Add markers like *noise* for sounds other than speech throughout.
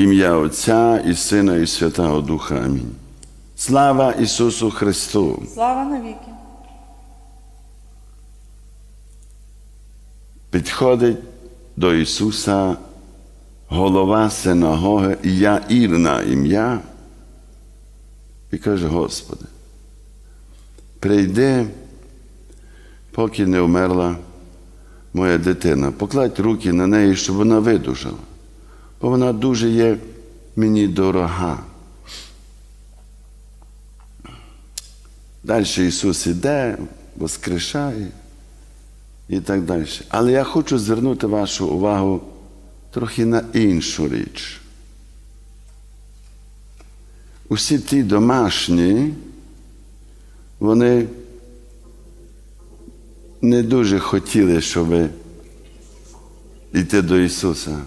Ім'я Отця і Сина, і Святого Духа. Амінь. Слава Ісусу Христу! Слава навіки. Підходить до Ісуса голова синагоги Яїр на ім'я і каже, Господи, прийди, поки не вмерла моя дитина, покладь руки на неї, щоб вона видужала, бо вона дуже є мені дорога. Далі Ісус іде, воскрешає і так далі. Але я хочу звернути вашу увагу трохи на іншу річ. Усі ті домашні, вони не дуже хотіли, щоб йти до Ісуса.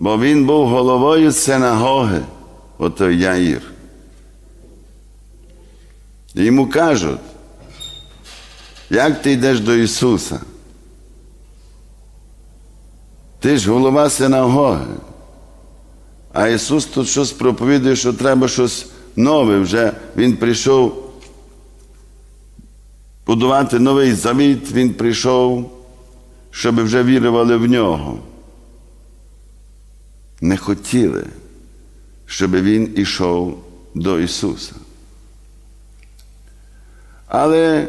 Бо Він був головою синагоги, отой Яїр. І Йому кажуть, як ти йдеш до Ісуса? Ти ж голова синагоги. А Ісус тут щось проповідує, що треба щось нове вже. Він прийшов будувати новий завіт, Він прийшов, щоб вже вірували в нього. Не хотіли, щоб Він ішов до Ісуса. Але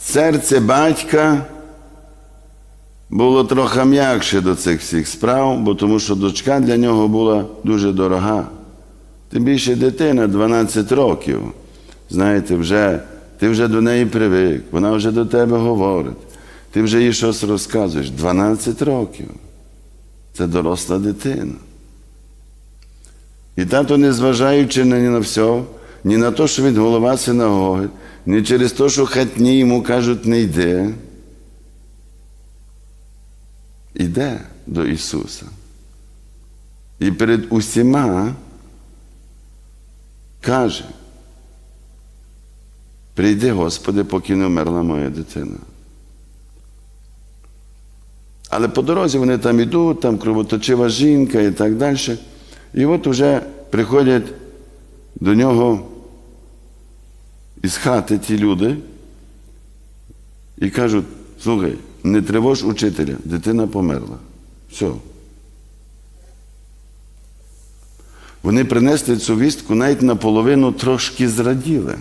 серце батька було трохи м'якше до цих всіх справ, бо тому що дочка для нього була дуже дорога. Тим більше дитина 12 років. Знаєте, вже, ти вже до неї привик, вона вже до тебе говорить, ти вже їй щось розказуєш. 12 років. Це доросла дитина. І тато, незважаючи ні на все, ні на те, що він голова синагоги, ні через те, що хатні йому кажуть, не йде. Іде до Ісуса. І перед усіма каже, прийди, Господи, поки не вмерла моя дитина. Але по дорозі вони там йдуть, там кровоточива жінка і так далі. І от вже приходять до нього із хати ті люди і кажуть, слухай, не тривож учителя, дитина померла. Все. Вони принесли цю вістку навіть наполовину трошки зраділи.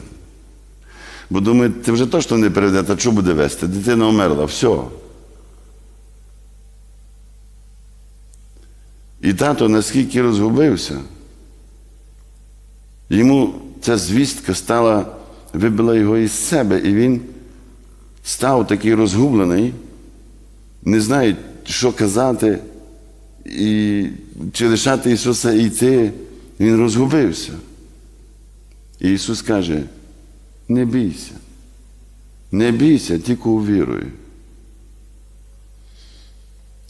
Бо думають, ти вже точно не перейде, а що буде вести? Дитина померла, все. І тато наскільки розгубився, йому ця звістка стала, вибила його із себе, і він став такий розгублений, не знає, що казати, і, чи лишати Ісуса йти. Він розгубився. І Ісус каже: не бійся, не бійся, тільки увіруй.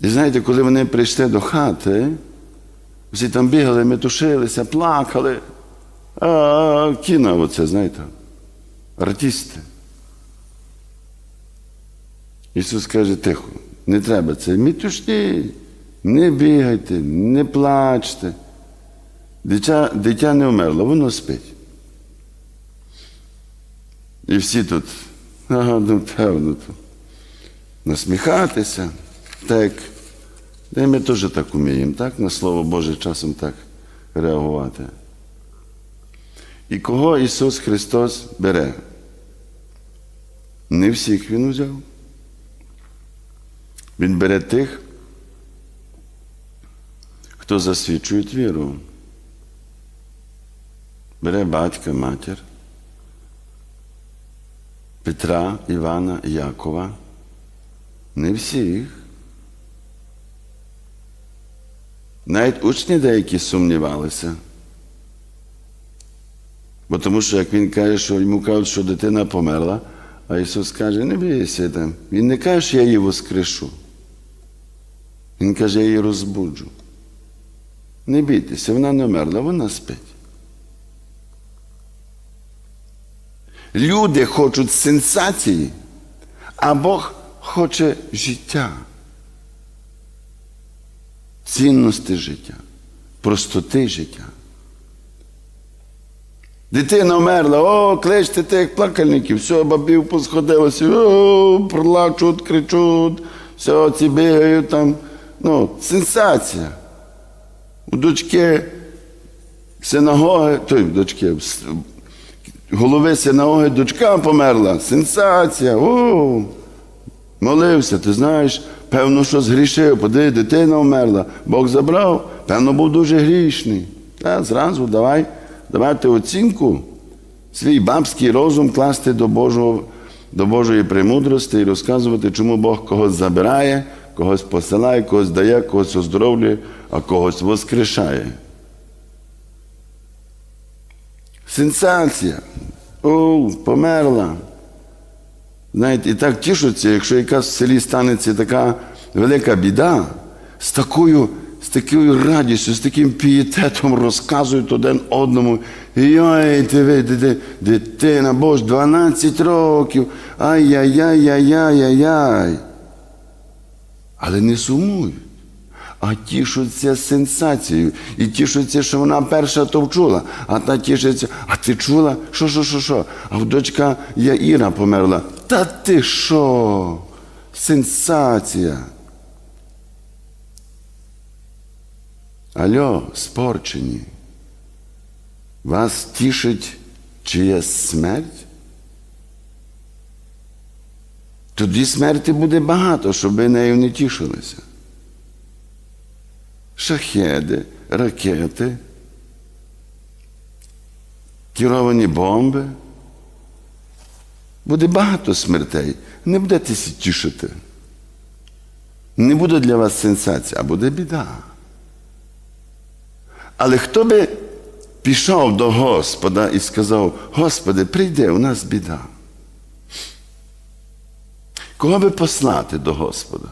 І знаєте, коли вони прийшли до хати, всі там бігали, метушилися, плакали. А кіно оце, знаєте, артисти. Ісус каже, тихо, не треба це. Мітушні, не бігайте, не плачте. Дитя, дитя не вмерло, воно спить. І всі тут, ага, *laughs* ну певно, насміхатися, так. І ми теж так вміємо, так? На Слово Боже часом так реагувати. І кого Ісус Христос бере? Не всіх Він узяв. Він бере тих, хто засвідчує віру. Бере батька, матір, Петра, Івана, Якова. Не всіх. Навіть учні деякі сумнівалися. Бо тому що, як він каже, що йому кажуть, що дитина померла, а Ісус каже, не бійся там. Він не каже, що я її воскрешу. Він каже, я її розбуджу. Не бійтеся, вона не вмерла, вона спить. Люди хочуть сенсації, а Бог хоче життя, цінності життя. простоти життя. Дитина вмерла, о, кличте тих плакальників, все, бабів посходилося, о, плачуть, кричуть, все, ці бігають там. Ну, сенсація. У дочки синагоги, той дочки, голови синагоги дочка померла. Сенсація. О, молився, ти знаєш, певно, що згрішив, подиви, дитина вмерла, Бог забрав, певно, був дуже грішний. Та зразу давай, давайте оцінку, свій бабський розум класти до, Божого, до Божої премудрості і розказувати, чому Бог когось забирає, когось посилає, когось дає, когось оздоровлює, а когось воскрешає. Сенсація. О, померла. Знаєте, і так тішуться, якщо якась в селі станеться така велика біда, з такою, з такою радістю, з таким пієтетом розказують один одному. Йой, ти ви, дитина, боже, 12 років. Ай-яй-яй-яй-яй-яй. Але не сумують, а тішуться сенсацією. І тішуться, що вона перша то вчула, а та тішиться, а ти чула? Що, що, що, що? А в дочка Яїра померла. Та ти що? Сенсація. Альо, спорчені. Вас тішить чиясь смерть? Тоді смерті буде багато, щоб ви нею не тішилися. Шахеди, ракети, керовані бомби. Буде багато смертей. Не будетеся тішити. Не буде для вас сенсація, а буде біда. Але хто би пішов до Господа і сказав, Господи, прийди, у нас біда. Кого би послати до Господа?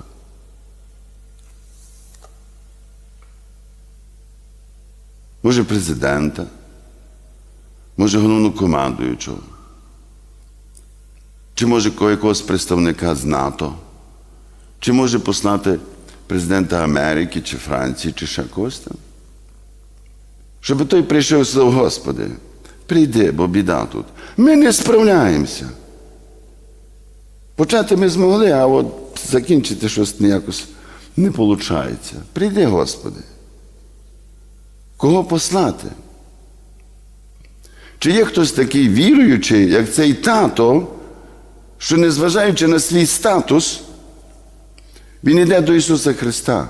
Може, президента, може, головнокомандуючого, чи може ко- якогось представника з НАТО, чи може послати президента Америки, чи Франції, чи ще когось там. Щоб той прийшов і сказав, Господи, прийди, бо біда тут. Ми не справляємося. Почати ми змогли, а от закінчити щось ніякось не виходить. Прийди, Господи. Кого послати? Чи є хтось такий віруючий, як цей тато, що незважаючи на свій статус, він йде до Ісуса Христа?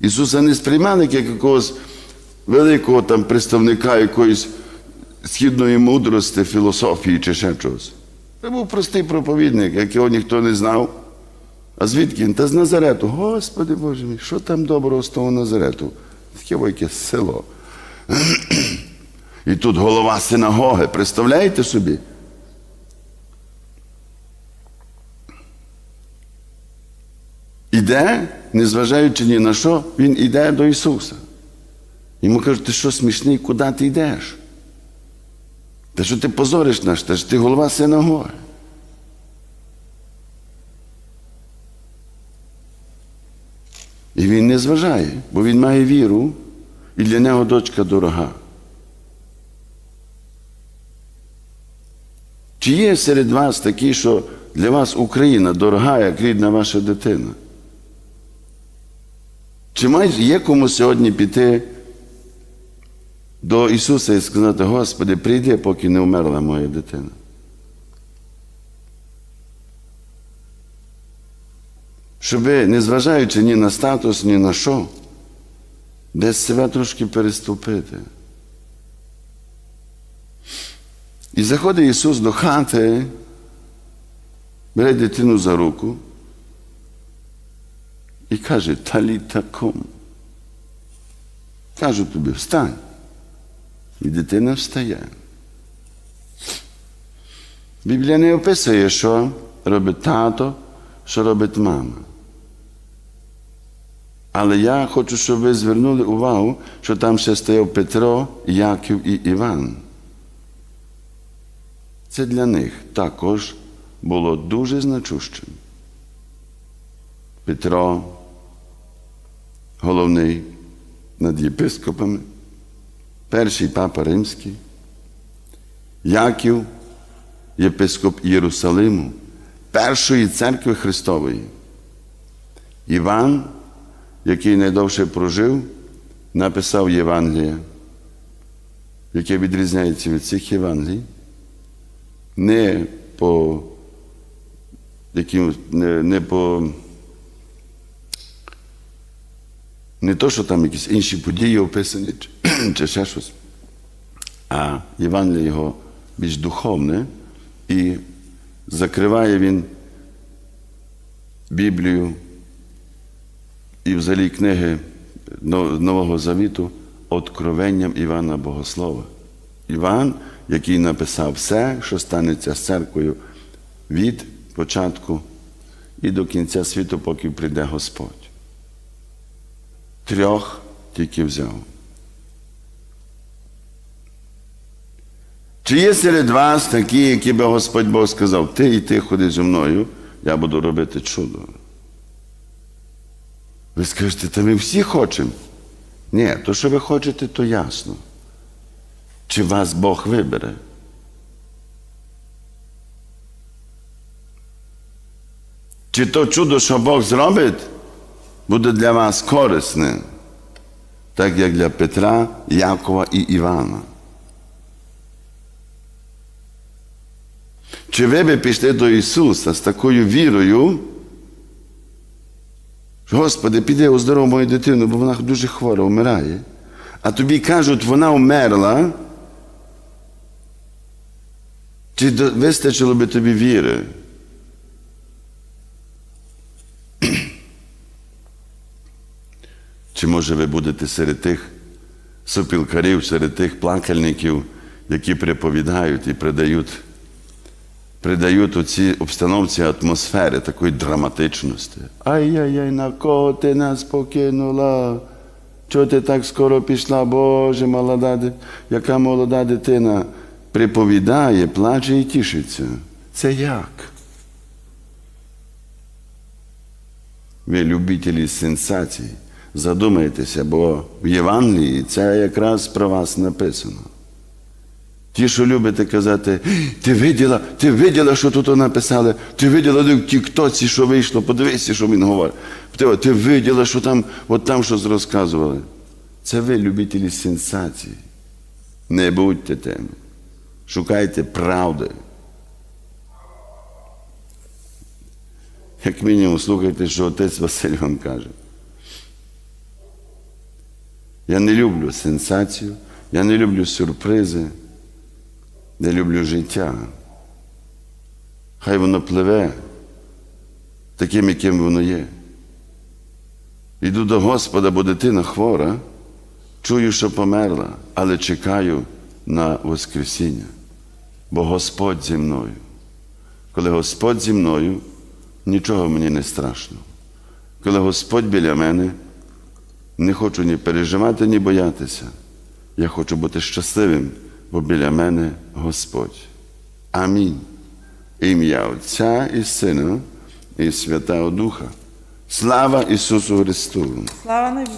Ісуса не сприймали як якогось великого там представника якоїсь східної мудрості, філософії чи ще чогось. Це був простий проповідник, якого ніхто не знав. А звідки він? Та з Назарету. Господи Боже мій, що там доброго з того Назарету? Таке якесь село. *clears throat* І тут голова синагоги, представляєте собі? Іде, незважаючи ні на що, він іде до Ісуса. Йому кажуть, ти що смішний, куди ти йдеш? Та що ти позориш наш, та ж ти голова синагоги. І він не зважає, бо він має віру, і для нього дочка дорога. Чи є серед вас такі, що для вас Україна дорога, як рідна ваша дитина? Чи має, є кому сьогодні піти до Ісуса і сказати, Господи, прийди, поки не вмерла моя дитина? Щоб незважаючи ні на статус, ні на що, десь себе трошки переступити. І заходить Ісус до хати, бере дитину за руку і каже, таліта кум. Кажу тобі, встань. І дитина встає. Біблія не описує, що робить тато, що робить мама. Але я хочу, щоб ви звернули увагу, що там ще стояв Петро, Яків і Іван. Це для них також було дуже значущим. Петро, головний над єпископами, перший папа Римський, Яків, єпископ Єрусалиму, першої церкви Христової. Іван, який найдовше прожив, написав Євангелія, яке відрізняється від цих Євангелій, не по яким, не, не по не то, що там якісь інші події описані, *clears throat* чи, ще щось, а Євангеліє його більш духовне, і закриває він Біблію і взагалі книги Нового Завіту откровенням Івана Богослова. Іван, який написав все, що станеться з церквою від початку і до кінця світу, поки прийде Господь. Трьох тільки взяв. Чи є серед вас такі, які би Господь Бог сказав, ти і ти ходи зі мною, я буду робити чудо. Ви скажете, та ми всі хочемо. Ні, то, що ви хочете, то ясно. Чи вас Бог вибере? Чи то чудо, що Бог зробить, буде для вас корисне, так як для Петра, Якова і Івана? Чи ви би пішли до Ісуса з такою вірою? що, Господи, піди оздоров мою дитину, бо вона дуже хвора, вмирає. А тобі кажуть, вона вмерла. Чи вистачило би тобі віри? Чи може ви будете серед тих сопілкарів, серед тих плакальників, які приповідають і придають, у цій обстановці атмосфери такої драматичності. Ай-яй-яй, на кого ти нас покинула? Чого ти так скоро пішла, Боже, молода, яка молода дитина приповідає, плаче і тішиться. Це як? Ви любителі сенсацій, задумайтеся, бо в Євангелії це якраз про вас написано. Ті, що любите казати, ти виділа, ти виділа, що тут написали, ти виділа де в тіктоці, що вийшло, подивися, що він говорить. Ти, виділа, що там, от там щось розказували. Це ви, любителі сенсацій. Не будьте тими. Шукайте правди. Як мінімум, слухайте, що отець Василь вам каже. Я не люблю сенсацію, я не люблю сюрпризи, не люблю життя. Хай воно пливе таким, яким воно є. Йду до Господа, бо дитина хвора, чую, що померла, але чекаю на Воскресіння, бо Господь зі мною. Коли Господь зі мною, нічого мені не страшно. Коли Господь біля мене, не хочу ні переживати, ні боятися. Я хочу бути щасливим, бо біля мене Господь. Амінь. Ім'я Отця і Сина, і Святого Духа. Слава Ісусу Христу! Слава навіки.